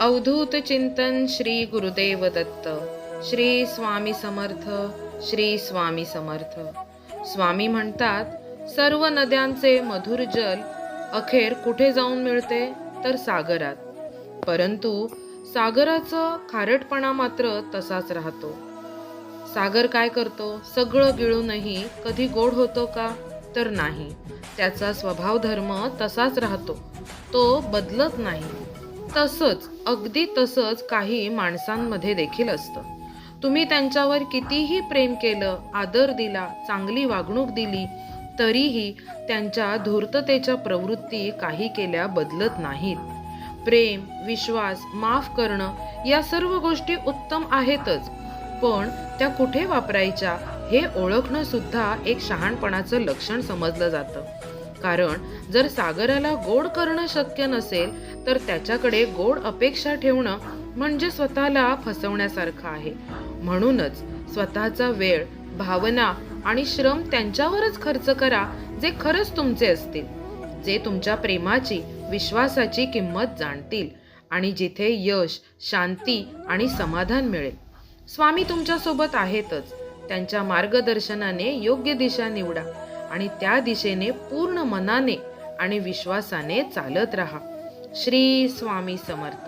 अवधूत चिंतन श्री गुरुदेव दत्त. श्री स्वामी समर्थ श्री स्वामी समर्थ. स्वामी म्हणतात सर्व नद्यांचे मधुर जल अखेर कुठे जाऊन मिळते? तर सागरात. परंतु सागराचं खारटपणा मात्र तसाच राहतो. सागर काय करतो? सगळं गिळूनही कधी गोड होतो का? तर नाही. त्याचा स्वभाव धर्म तसाच राहतो. तो बदलत नाही. तसंच अगदी तसंच काही माणसांमध्ये देखील असतं. तुम्ही त्यांच्यावर कितीही प्रेम केलं आदर दिला चांगली वागणूक दिली तरीही त्यांच्या धूर्ततेच्या प्रवृत्ती काही केल्या बदलत नाहीत. प्रेम विश्वास माफ करणं या सर्व गोष्टी उत्तम आहेतच पण त्या कुठे वापरायच्या हे ओळखणं सुद्धा एक शहाणपणाचं लक्षण समजलं जातं. कारण जर सागराला गोड करणं शक्य नसेल तर त्याच्याकडे गोड अपेक्षा ठेवणं म्हणजे स्वतःला फसवण्यासारखं आहे. म्हणूनच स्वतःचा वेळ भावना आणि श्रम त्यांच्यावरच खर्च करा जे खरंच तुमचे असतील. जे तुमच्या प्रेमाची विश्वासाची किंमत जाणतील आणि जिथे यश शांती आणि समाधान मिळेल. स्वामी तुमच्यासोबत आहेतच. त्यांच्या मार्गदर्शनाने योग्य दिशा निवडा. आणि त्या दिशेने पूर्ण मनाने आणि विश्वासाने चालत राहा. श्री स्वामी समर्थ.